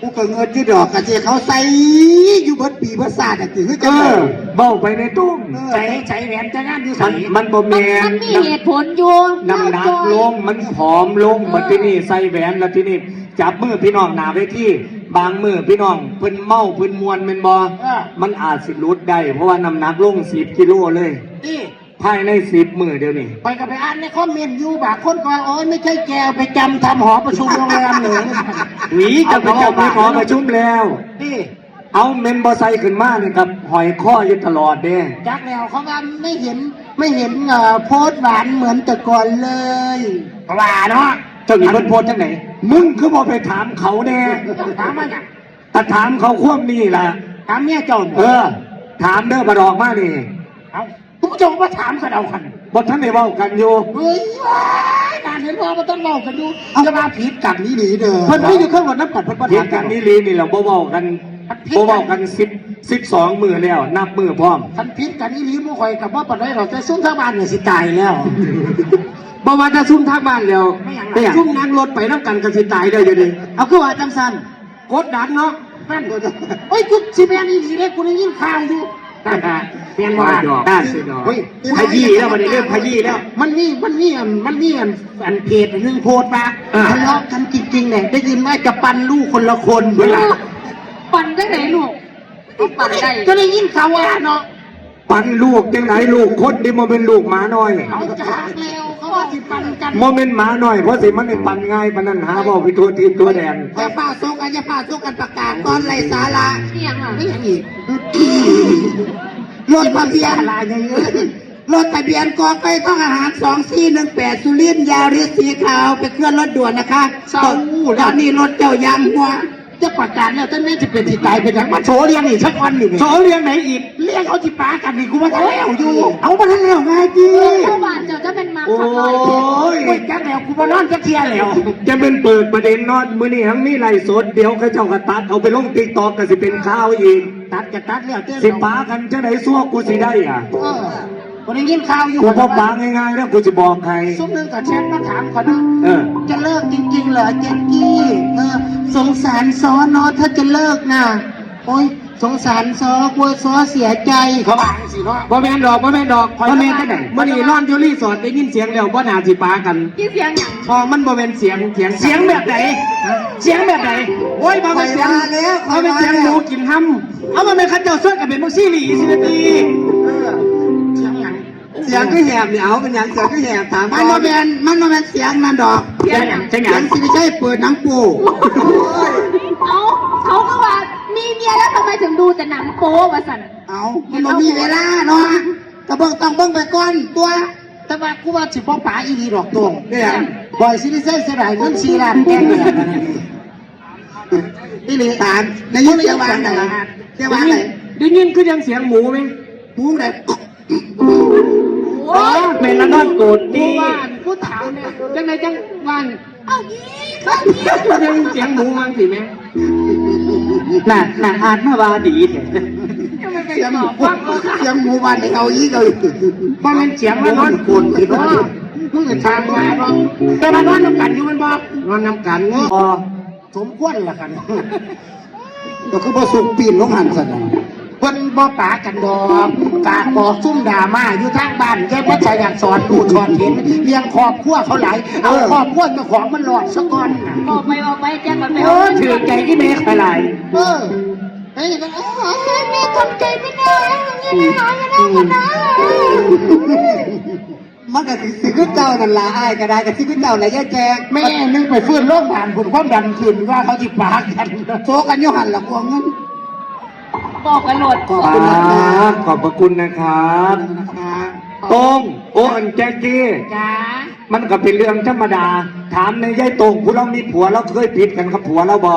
กูก็เงินอยู่ดอกกะเจเขาใส่อยู่เบิดปีเบิดศาสตร์อะคือเอจังได๋ อเบ้าไปในตุ้มใส่ใส่แหวนจะงานอยู่มัใส่นมันบ่แมมันนมันมีเหตุผลอยู่น้ำหนักลงมันผอมลงมาที่นี่ใส่แหวนแล้วที่นี่จับมือพี่น้องหนาไว้ที่บางมือพี่น้องเพิ่นเมาเพิ่นมวนแม่นบ่มันอาจสิหลุดได้เพราะว่าน้ำหนักลง10กิโลเลย นี่ ภายใน10มือเดียวนี่ไปกับไปอ่านในคอมเมนต์อยู่บางคนก็ว่าโอ้ยไม่ใช่แกวไปจำทำหอประชุมโรงแรมเหนือหนีจะไปจับพี่หมอประชุมแล้ว นี่ เอาเมนบอไซค์ขึ้นมานี่ครับหอยข้ออยู่ตลอดเด้จักแล้วเขาว่าไม่เห็นไม่เห็นเอ่อโพสต์หวานเหมือนแต่ก่อนเลยว่าเนาะเจ้าหญิงเพิ่นโพสต์จังไหนมึงคือบ่ไปถามเขาแน่ถามว่าไงแต่ถามเขาควบนี่ล่ะถามเมียเจ้าเออ ถามเด้อมาดอกมานี่เอา ทุกเจ้ามาถามกันเอาคันบ่ทันได้เว้ากันอยู่เฮ้ยว้ายนานเห็นว่ามันต้องเล่ากันดูจะมาผิดกันนี่หนีเด้อเพิ่นมีอยู่เครื่องวัดน้ำปัดเพิ่นบ่ถามกันนี่ลีนี่แหละบ่เว้ากันบ่เว้ากัน10 12มื้อแล้ว นับมื้อพร้อม คันผิดกันนี่หนีมุข่อยกับว่าปัดได้เราจะซุ้มทางบ้านเนี่ยสิตายแล้ว บ่ว่าจะซุ่มทางบ้านแล้วไม่หยังแต่ซุ่มนั่งรถไปนํกันก็สิตายได้อยู่ดิเอาคือว่าจังสันกดดันเนาะ แม่นตัวเดียวเฮ้ยกูสิแม่นอีหลีเด้กูได้ยินข่าวอยู่ เปลี่ยนว่าดอกได้สิดอกเฮ้ยขยี้แล้วบัดนี้เริ่มขยี้แล้ว มันนี่มันนี่อันมันนี่อันอันเพจหนึ่งโพสต์มาอ่าทะเลาะกันจริงๆเนี่ยได้ยินว่าจะปันลูกคนละคนเวลาปั่นได้ไหนลูกเอาปั่นได้ก็ได้ยินข่าวว่าเนาะปันลูกจังไหนลูกคนนี่มันเป็นลูกหมาน้อยเขาจากแล้วเขาว่า สิปันกันโมเมนต์หมาน้อยเพราะสิมันได้ปันง่ายปานนั้นหาบ่ไปทั่วทีมตัวแดนอย่าพาโซกันอย่าพาโซกันประกาศตอนไรสาระเสียงอะไม่อย่างอีกรถทะเบียนรถทะเบียนกอไก่ต้องอาหารสองสี่หนึ่งแปดสุรินทร์ยาริสสีขาวไปเคลื่อนรถด่วนนะคะตอนตอนนี้รถเจ้ายางหัว จะประกาศแล้วท่านแม่จะเป็นที่ตายไปจากมาโชว์เรียงอีกสักวันหนึ่งโสเรียงไหนอีกเรียกเขาที่ปากันนี่กูมาทันแล้วอยู่ เอามาทันแล้วไงจีเจ้าบ้านเจ้าจะเป็นมาโอ้ขับรถยโอ้ยจักแล้วกูมานอนจักเทียแล้วจะเป็นเปิดประเด็นนอนมื้อนี้ทั้งมีไล่สดเดี๋ยวเขาเจ้ากระตัดเอาไปลงติ๊กตอกก็สิเป็นข้าวอีกตัดจะตัดแล้วเจ้าสิปากันจังไหนซัวกูสิได้อะ เออวันนี้ยินข่าวอยู่กูบ่ปาง่ายๆแล้วกูจะบอกใครซุ่มหนึงกับแชทมาถามก่อนนะเออ จะเลิกจริงๆเหรอเจ๊กกี้เออสงสารซอเนาะถ้าจะเลิกนะโอ้ยสงสารซอกลัวซอเสียใจเขาบอกสิเนาะบ่แม่นดอกบ่แม่นดอกบ่แม่นจังได๋มื้อนี้นอนอยู่รีสอร์ทได้ยินเสียงแล้วบ่น่าสิปากันที่เสียงอย่างพอมันบ่เป็นเสียงเสียงเสียงแบบไหนเสียงแบบไหนโอ้ยบ่เป็นเสียงเอาเป็นเสียงหมูกินห้ำเอามาเป็นคันเจ้าสวดกันเป็นมุกซี่หลีสินาที เสียงก็แหบเนี่ยเอาเป็นหยังเสียงก็แหบถามมันมาเป็นมันมาเป็นเสียงนั่นดอกเสียงอย่างจังหเสียัยงงสิไม่ใช่เปิดหนังปูเอาเขาก็ว่ามีเมียแล้วทำไมถึงดูแต่หนังโป๊วะสันเอามันบ่มีเวลาเนาะกระเบื้องต้องเบิ่งไปก่อนตัวแต่ว่ากูว่าสิบ่ป๋าอีดีดอกตวงเนี่ยบอยสิได้ใช้เสียดายเงิน4ล้านแกงเนี่ยนี่นี่ถามในยุคเสียงวางไหนเสียงวางไหนได้ยินคือยังเสียงหมูไหมหมูไหน โอ้ยเป็นแล้วก็โกรธกูดีว่ากูถามเนี่ยจังไหนจังวันเอายี่เขายี่ยังเสียงหมูมั้งสิแม่น่ะน่ะอ่านมาว่าดีแท้ทำไมไปเสียงบอกว่าเขาเสียงหมูวันเอาอีกเอาอีกบ่แม่นเสียงมัมานนนออนนโกนอีกแล้วมึงจะทางว่าเนาะแต่มานอนน้ำกันอยู่มันบอกนอนนำกันพอสมควรละกันก็คือบ่สุกปีนลงหันสัน เพิ่นบ่ปากันดอกกากบอกซุ่มด่ามาอยู่ทางบ้านแกบ่ใช่อยากสอนดูสอนเห็นเลี้ยงครอบครัวเขาหลายเอาครอบครัวเจ้าของมันหลอดซะก่อนน่ะบอกไปบอกไปแจ้งมันไปโอ้ถือใจที่แม่ขลายเออเฮ้ยก็เอ้ยแม่ทำใจไม่ได้ยังไงหาไม่ได้กันนะมันก็สิสิคือเจ้านั่นล่ะอ้ายก็ได้ก็สิคือเจ้าแหละยายแจกแม่นึงไปฟื้นโรงพยาบาลผลความดันขึ้นว่าเขาสิปากันโซกันอยู่หันละกวงเงิน บอกกันโหลดขอบคคุณนะครัรับบขอบพระคุณนะครับนะคะตรงโอ้อันแจ๊กกี้ จ้ามันก็เป็นเรื่องธรรมดา ถามในยายตรงผู้เรามีผัวเราเคยผิดกันกับผัวเราบอ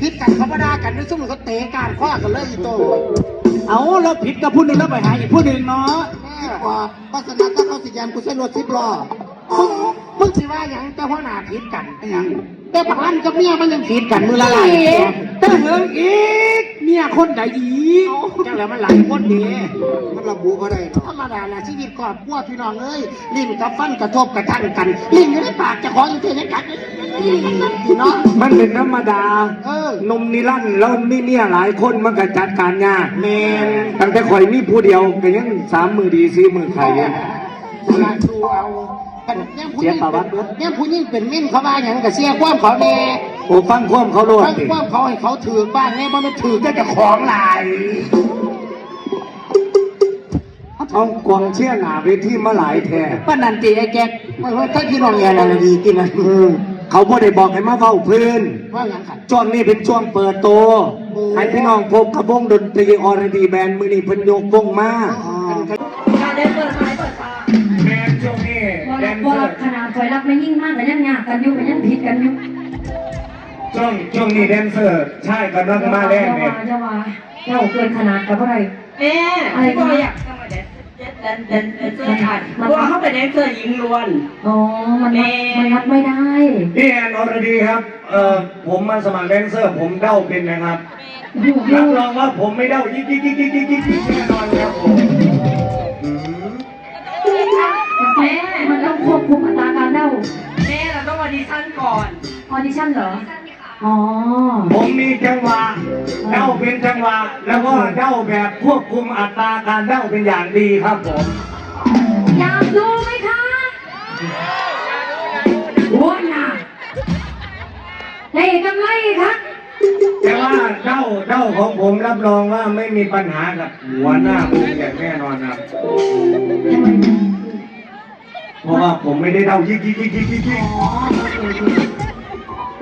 พิษกันเขาไม่ได้กันด้วยสมมติเขาเตะการข้อกันเลยอีโต้เอาเราผิดกับผู้หนึ่งแล้วไปหาอีกผู้หนึ่งเนาะกว่าเพราะฉะนั้นถ้าเขาสิยามกูใช้รถสิบล้อมึงมึงสิว่าอย่างแต่หัวหน้าผิดกันอย่าง แต่ปากลั่นกับเมียมันยังผิดกันมือละลายแต่เหิงอีกเนี่ยคนไหนอีกจังแล้วมันหลายคนดีมันระบุก็ได้ธรรมดาละชีวิตครอบครัวพี่น้องเอ้ยลิ้นกับฟันกระทบกระทั่งกันลิ้นอยู่ในปากเจะของอยู่ที่ไหนกันพี่น้องมันเป็นธรรมดาเออนมนิรันดร์แล้วมีเมียหลายคนมันก็จัดการยากแมนตั้งแต่ข่อยมีผู้เดียวก็ยังสามมือดีสี่มือไข่เนี่ยสลาดูเอาแต่เนี่ยผู้หญิงเสียประวัติเป็นเนี่ยผู้หญิงเป็นมิ่นเขาว่าอย่างกับเสียความเขาแน่โอ้ฟังความเขาโลดฟังสิความเขาให้เขาถือบ้านเนี่ยมันไม่ถือก็จะของหลายเอากวางเชี่ยหนาเวทีมาหลายแท้ป้านันตีไอ้แกไม่ว่าถ้าพี่น้องแย่อะไรดีกินนะเขาบ่ได้บอกให้มาเฝ้าพื้น ว่าอย่างขัดช่วงนี้เป็นช่วงเปิดโตวให้พี่น้องพบกับวงดนตรีออร์ดีแบนด์มือนี้เพิ่นยกวงมากา ว่าว่าขนาดคอยรักไม่ยิ่งมากแต่ยังยากกันอยู่กันยังผิดกันอยู่ช่วงช่วงนี้แดนเซอร์ใช่กำลังมาแรกเนี่ยจะว่าเจ้าเกินขนาดกับอะไรแม่พี่บอยอยากจะมาแดนแดนแดนแดนเซอร์ขาดเพราะว่าเขาเป็นแดนเซอร์หญิงล้วนอ๋อมันรับมันรับไม่ได้พี่แอนออร์ดีครับเอ่อผมมาสมัครแดนเซอร์ ผมเด้าเป็นนะครับอยู่อรัยู่บรองว่าผมไม่เด้ายิกยิกยิกยิกยิกยิกยิกแน่นอนครับผม แม่มันต้องควบคุมอัตราการเด้าแม่เราต้องออดิชั่นก่อนออดิชั่นเหรอ อ๋อ ผมมีจังหวะเด้าเป็นจังหวะ แล้วก็เด้าแบบควบคุมอัตราการเด้าเป็นอย่างดีครับผม อยากดูไหมคะหัวหน้าได้กำไรครับ แต่ว่าเด้าเด้าของผมรับรองว่าไม่มีปัญหากับหัวหน้าผมอย่างแน่นอนครับทำไม เพราะว่าผมไม่ได้เด้ายิกยิกยิกยิกยิกยิก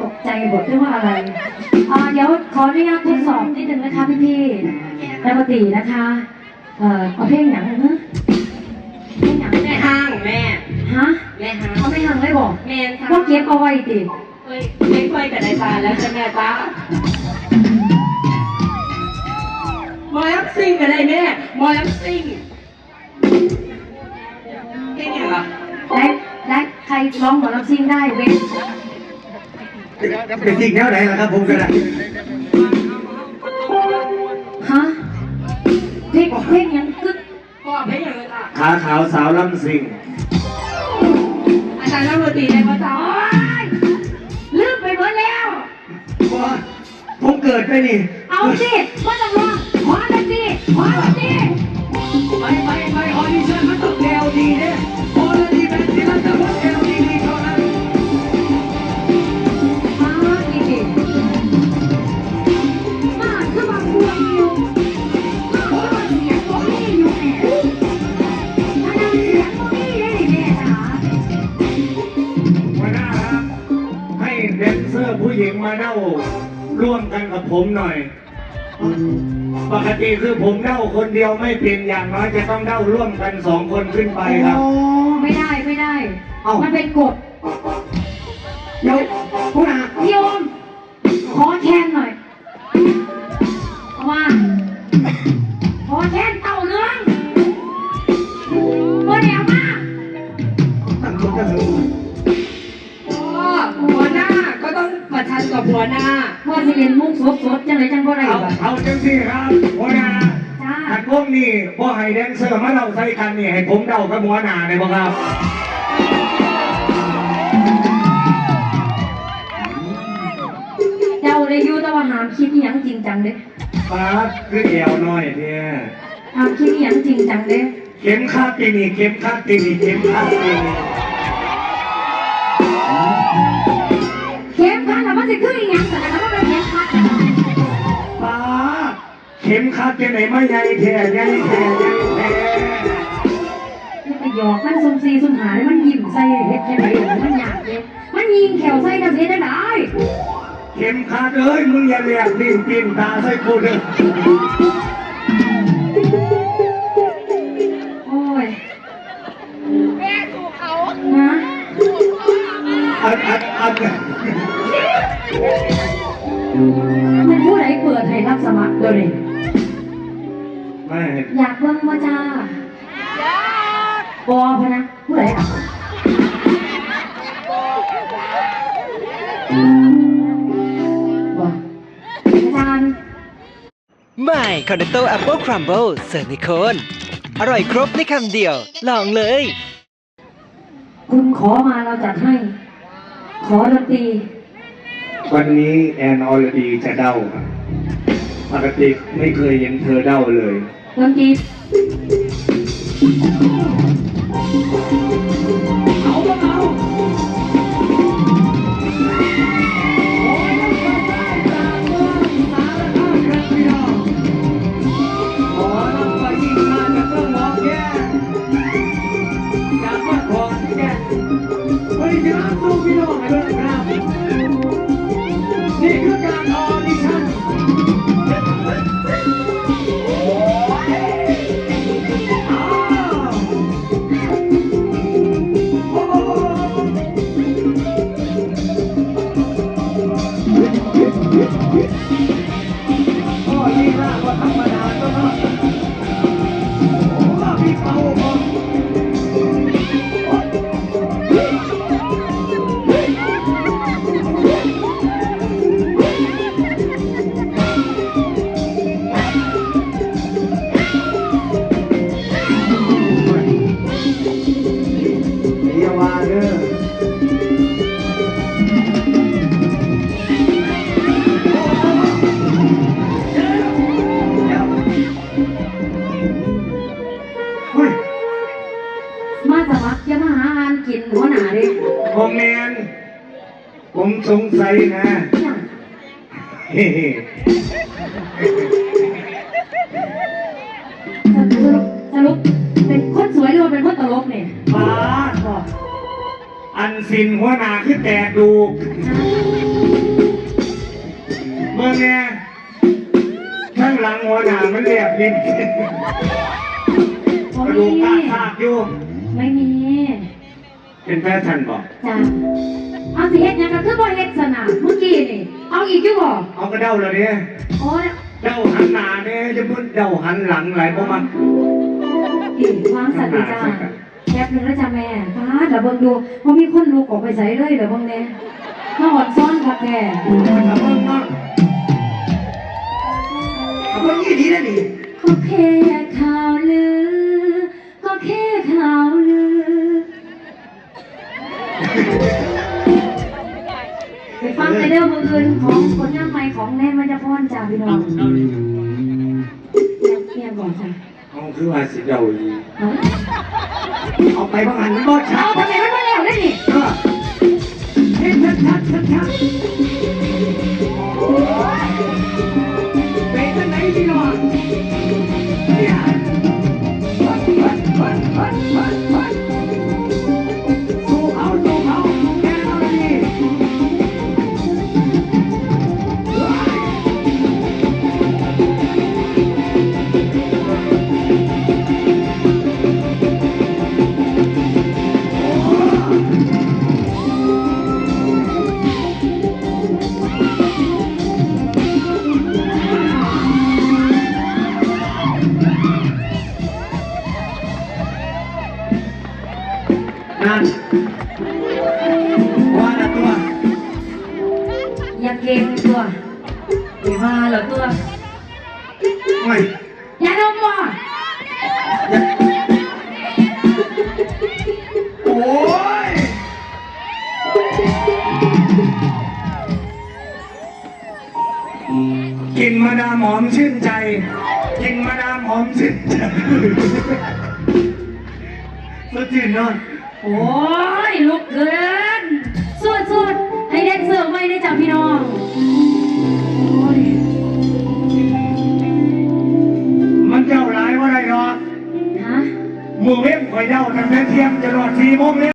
ตกใจบทที่ว่าอะไรอ่าเดี๋ยวขออนุญาตทดสอบนิดนึงนะคะพี่พี่ๆปกตินะคะเอ่อเอาเพลงหนังฮะเพลงหนังแม่ห้างแม่ ฮะแม่ห้างเอาไม่หังเลยบอกแม่ค่ะว่าเก็บเอาไว้ติเฮ้ยไม่ค่อยกับนายตาแล้วใช่ไหมจ๊ะหมอลำซิ่งกันได้แม่หมอลำซิ่ง รร้องหมอลำซิ่งได้เว้ยเป็นจริงแนวไหนล่ะครับผมก็ได้ฮะเพลงเพลงยังกึกก็เพลงอย่างไรจ๊ะขาขาวสาวลำสิงอาจารย์นักดนตรีได้ปะจ๊ะโอ๊ยลืมไปหมดแล้วว่าผมเกิดไปนี่ เอาสิว่ นเซอร์ผู้หญิงมาเด้าร่วมกันกับผมหน่อย ปกติคือผมเด้าคนเดียวไม่เป็นอย่างน้อยจะต้องเด้าร่วมกันสองคนขึ้นไปครับ โอ้ไม่ได้ไม่ได้ เอ้ามั มันเป็นกฎเดี๋ยวหัวหน้า ประชันกับหัวหน้าว่าสิเรียนมุกสดๆจังเลยจังบ่ได้เอาบ่เอาจังสิครับหัวหน้าจ้าขันพวกนี้พอให้แดนเซอร์มาเดาใส่กันนี่ให้ผมเดากับหัวหน้าเลยบ่ครับเจ้าได้อยู่แต่ว่าหามคิดอหยังจริงจังเด้ป้าดคือเอวน้อยเนี่ยหามคิดอหยังจริงจังเด้เข็มขัดตีนี่เข็มขัดตีนี่เข็มขัดตีนี่ มขัดแล้วมันสิคืออีหยังแต่ก็เป็นเข้มขัดป้าเข็มขัดที่ไหนมาใหญ่แท้ใหญ่แท้ใหญ่แท้อย่ไปหยอกมันซุ่มซีซุ่มหาแล้วมันยิ้มใส่เฮ็ดจังได๋มันยากเด้มันยิงแขวใส่กันเฮ็ดได้ เข็มขัดเอ้ยมึงอย่าเรียกดิ้นปิ้นตาใส่กูเด้อ ใหม่คอนเนตโตแอปเปิลครัมเบิลเสิร์ฟในโคนอร่อยครบในคำเดียว ลองเลย คุณขอมาเราจัดให้ ขอดนตรีวันนี้แอนอรดีจะเด้าครับปกติไม่เคยเห็นเธอเด้าเลย ดนตรี สรุปสรุปเป็นคนสวยหรือว่าเป็นคนตลกเนี่ยป้าดบอกอันสินหัวหน้าคือแตกดูเมื่อไงข้างหลังหัวหน้ามันเรียบลิ้นบ่กระดูมีกตาขาดอยู่ไม่มี เป็นแฟชั่นบอกจ้ะ เอาสิเฮ็ดหยังก็คือบ่เฮ็ดสนะเมื่อกี้นี่ เอาอีกอยู่บ่เอากระเด้าเลยเนี่ยโอ้ยเด้าหันหน้าเนี่ยจะพูดเด้าหันหลังไหลเพราะมันอีกวางสัตว์ดีจ้าแป๊บนึงแล้วจ้ะแม่ป้าดเดี๋ยวเบิ่งดูว่ามีคนลูกออกไปใส่เลยเดี๋ยวเบิ่งแน่มาหอดซ้อนครับแกเอาเบิ่งเนาะเอาเบิ่งยี่ดีนะนี่ก็แค่ข่าวลือก็แค่ข่าวลือไปฟังใน เรื่องมืออื่นของคนหน้าใหม่ของแนนมันจะพรจ้าพี่น้องเมียบอกจ้ะเอาคือว่าสิเด้าอีกเอาเอาไปบางหันมันรอดชัเอาดทำไมมันมาแล้วได้นี่เออเห็นชัดชัดชัดชัดเป็นจังไหนพี่น้องเนี่ย กินมาดามหอมชื่นใจ กินมาดามหอมชื่นใจสดชื่นเนอนโอ้ยลุกเกินสวดสวดให้แดนเซอร์ไม่ได้จ้ะพี่น้องโอ้ยมันเจ้าร้ายว่าไรหรอกฮะมือเว้นคอยเจ้าทำแม่เทียมจะรอดทีโมงเลย